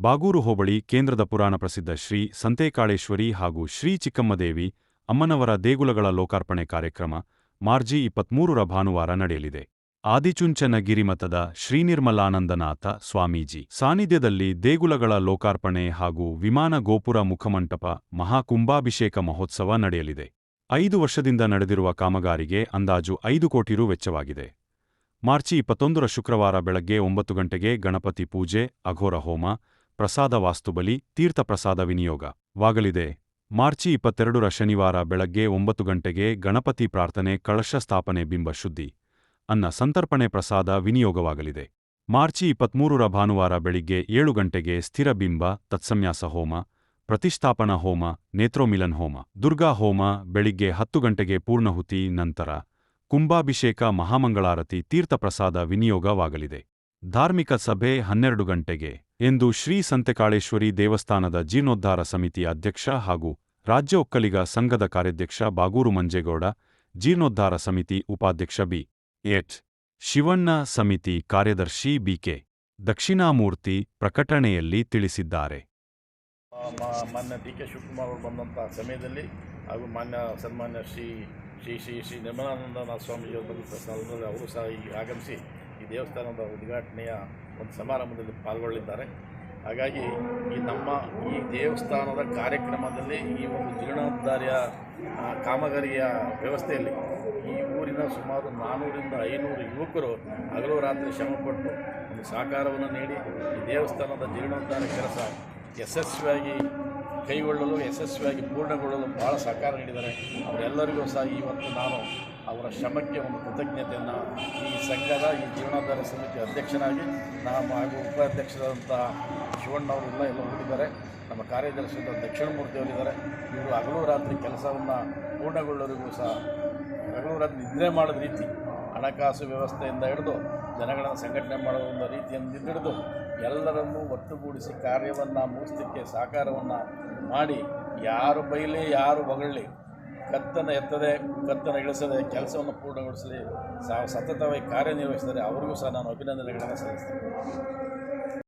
ಬಾಗೂರು ಹೋಬಳಿ ಕೇಂದ್ರದ ಪುರಾಣ ಪ್ರಸಿದ್ಧ ಶ್ರೀ ಸಂತೇಕಾಳೇಶ್ವರಿ ಹಾಗೂ ಶ್ರೀ ಚಿಕ್ಕಮ್ಮದೇವಿ ಅಮ್ಮನವರ ದೇಗುಲಗಳ ಲೋಕಾರ್ಪಣೆ ಕಾರ್ಯಕ್ರಮ ಮಾರ್ಜಿ ಇಪ್ಪತ್ಮೂರರ ಭಾನುವಾರ ನಡೆಯಲಿದೆ. ಆದಿಚುಂಚನ ಶ್ರೀ ಶ್ರೀನಿರ್ಮಲಾನಂದನಾಥ ಸ್ವಾಮೀಜಿ ಸಾನ್ನಿಧ್ಯದಲ್ಲಿ ದೇಗುಲಗಳ ಲೋಕಾರ್ಪಣೆ ಹಾಗೂ ವಿಮಾನ ಗೋಪುರ ಮುಖಮಂಟಪ ಮಹಾಕುಂಭಾಭಿಷೇಕ ಮಹೋತ್ಸವ ನಡೆಯಲಿದೆ. ಐದು ವರ್ಷದಿಂದ ನಡೆದಿರುವ ಕಾಮಗಾರಿಗೆ ಅಂದಾಜು ಐದು ಕೋಟಿ ರು ವೆಚ್ಚವಾಗಿದೆ. ಮಾರ್ಚಿ ಇಪ್ಪತ್ತೊಂದರ ಶುಕ್ರವಾರ ಬೆಳಗ್ಗೆ ಒಂಬತ್ತು ಗಂಟೆಗೆ ಗಣಪತಿ ಪೂಜೆ, ಅಘೋರ ಹೋಮ ಪ್ರಸಾದ ವಾಸ್ತುಬಲಿ ತೀರ್ಥಪ್ರಸಾದ ವಿನಿಯೋಗವಾಗಲಿದೆ ಮಾರ್ಚಿ ಇಪ್ಪತ್ತೆರಡರ ಶನಿವಾರ ಬೆಳಗ್ಗೆ ಒಂಬತ್ತು ಗಂಟೆಗೆ ಗಣಪತಿ ಪ್ರಾರ್ಥನೆ ಕಳಶ ಸ್ಥಾಪನೆ ಬಿಂಬ ಶುದ್ಧಿ. ಅನ್ನ ಸಂತರ್ಪಣೆ ಪ್ರಸಾದ ವಿನಿಯೋಗವಾಗಲಿದೆ. ಮಾರ್ಚಿ ಇಪ್ಪತ್ಮೂರರ ಭಾನುವಾರ ಬೆಳಿಗ್ಗೆ ಏಳು ಗಂಟೆಗೆ ಸ್ಥಿರ ಬಿಂಬ ತತ್ಸನ್ಯಾಸ ಹೋಮ, ಪ್ರತಿಷ್ಠಾಪನಾ ಹೋಮ, ನೇತ್ರೋಮಿಲನ್ ಹೋಮ, ದುರ್ಗಾ ಹೋಮ, ಬೆಳಿಗ್ಗೆ ಹತ್ತು ಗಂಟೆಗೆ ಪೂರ್ಣಹುತಿ ನಂತರ ಕುಂಭಾಭಿಷೇಕ ಮಹಾಮಂಗಳಾರತಿ ತೀರ್ಥಪ್ರಸಾದ ವಿನಿಯೋಗವಾಗಲಿದೆ. ಧಾರ್ಮಿಕ ಸಭೆ ಹನ್ನೆರಡು ಗಂಟೆಗೆ. ಎಂದು ಶ್ರೀ ಸಂತೆಕಾಳೇಶ್ವರಿ ದೇವಸ್ಥಾನದ ಜೀರ್ಣೋದ್ಧಾರ ಸಮಿತಿ ಅಧ್ಯಕ್ಷ ಹಾಗೂ ರಾಜ್ಯ ಒಕ್ಕಲಿಗ ಸಂಘದ ಕಾರ್ಯಾಧ್ಯಕ್ಷ ಬಾಗೂರು ಮಂಜೇಗೌಡ, ಜೀರ್ಣೋದ್ಧಾರ ಸಮಿತಿ ಉಪಾಧ್ಯಕ್ಷ ಬಿ. ಎಚ್. ಶಿವಣ್ಣ ಸಮಿತಿ ಕಾರ್ಯದರ್ಶಿ ಬಿಕೆ ದಕ್ಷಿಣಾಮೂರ್ತಿ ಪ್ರಕಟಣೆಯಲ್ಲಿ ತಿಳಿಸಿದ್ದಾರೆ. ಮಾನ್ಯ ಡಿ. ಕೆ. ಶಿವಕುಮಾರ್ ಅವರು ಬಂದಂಥ ಸಮಯದಲ್ಲಿ ಹಾಗೂ ಮಾನ್ಯ ಸನ್ಮಾನ್ಯ ಶ್ರೀ ಶ್ರೀ ಶ್ರೀ ಶ್ರೀ ನಿರ್ಮಲಾನಂದನಾಥ ಬಂದಂಥ ಸಂದರ್ಭದಲ್ಲಿ ಅವರು ಸಹ ಈಗ ಆಗಮಿಸಿ ಈ ದೇವಸ್ಥಾನದ ಉದ್ಘಾಟನೆಯ ಒಂದು ಸಮಾರಂಭದಲ್ಲಿ ಪಾಲ್ಗೊಳ್ಳಿದ್ದಾರೆ ಹಾಗಾಗಿ ಈ ನಮ್ಮ ಈ ದೇವಸ್ಥಾನದ ಕಾರ್ಯಕ್ರಮದಲ್ಲಿ ಈ ಒಂದು ಜೀರ್ಣೋದ್ಧಾರ್ಯ ಕಾಮಗಾರಿಯ ವ್ಯವಸ್ಥೆಯಲ್ಲಿ ಈ ಊರಿನ ಸುಮಾರು ನಾನ್ನೂರಿಂದ ಐನೂರು ಯುವಕರು ಹಗಲು ರಾತ್ರಿ ಶ್ರಮಪಟ್ಟು ಒಂದು ಸಹಕಾರವನ್ನು ನೀಡಿ ಈ ದೇವಸ್ಥಾನದ ಜೀರ್ಣೋದ್ಧಾರ ಕೆಲಸ ಯಶಸ್ವಿಯಾಗಿ ಕೈಗೊಳ್ಳಲು, ಯಶಸ್ವಿಯಾಗಿ ಪೂರ್ಣಗೊಳ್ಳಲು ಭಾಳ ಸಹಕಾರ ನೀಡಿದ್ದಾರೆ. ಅವರೆಲ್ಲರಿಗೂ ಸಹ ಇವತ್ತು ನಾನು ಅವರ ಶ್ರಮಕ್ಕೆ ಒಂದು ಕೃತಜ್ಞತೆಯನ್ನು ಈ ಸಂಘದ, ಈ ಜೀವನಾಧಾರ ಸಮಿತಿ ಅಧ್ಯಕ್ಷನಾಗಿ ನಮ್ಮ ಹಾಗೂ ಉಪಾಧ್ಯಕ್ಷರಾದಂತಹ ಶಿವಣ್ಣ ಎಲ್ಲ ಹೋಗಿದ್ದಾರೆ ನಮ್ಮ ಕಾರ್ಯದರ್ಶಿಯಾದ ದಕ್ಷಿಣ ಅವರಿದ್ದಾರೆ ಇವರು ಹಗಲು ರಾತ್ರಿ ಕೆಲಸವನ್ನು ಪೂರ್ಣಗೊಳ್ಳೋರಿಗೂ ಸಹ ಹಗಲು ರಾತ್ರಿ ನಿದ್ರೆ ಮಾಡೋದ ರೀತಿ ಹಣಕಾಸು ವ್ಯವಸ್ಥೆಯಿಂದ ಹಿಡಿದು ಜನಗಳನ್ನು ಸಂಘಟನೆ ಮಾಡುವ ಒಂದು ರೀತಿಯಿಂದ ಹಿಡಿದು ಎಲ್ಲರನ್ನೂ ಒಟ್ಟುಗೂಡಿಸಿ ಕಾರ್ಯವನ್ನು ಮುಗಿಸ್ಲಿಕ್ಕೆ ಸಹಕಾರವನ್ನು ಮಾಡಿ, ಯಾರು ಬೈಲಿ, ಯಾರು ಹೊಗಳಿ ಕತ್ತನ್ನು ಎತ್ತದೆ ಕತ್ತನ್ನು ಇಳಿಸದೆ ಕೆಲಸವನ್ನು ಪೂರ್ಣಗೊಳಿಸಲಿ ಸತತವಾಗಿ ಕಾರ್ಯನಿರ್ವಹಿಸಿದರೆ ಅವರಿಗೂ ಸಹ ನಾನು ಅಭಿನಂದನೆಗಳನ್ನು ಸಲ್ಲಿಸ್ತೇನೆ.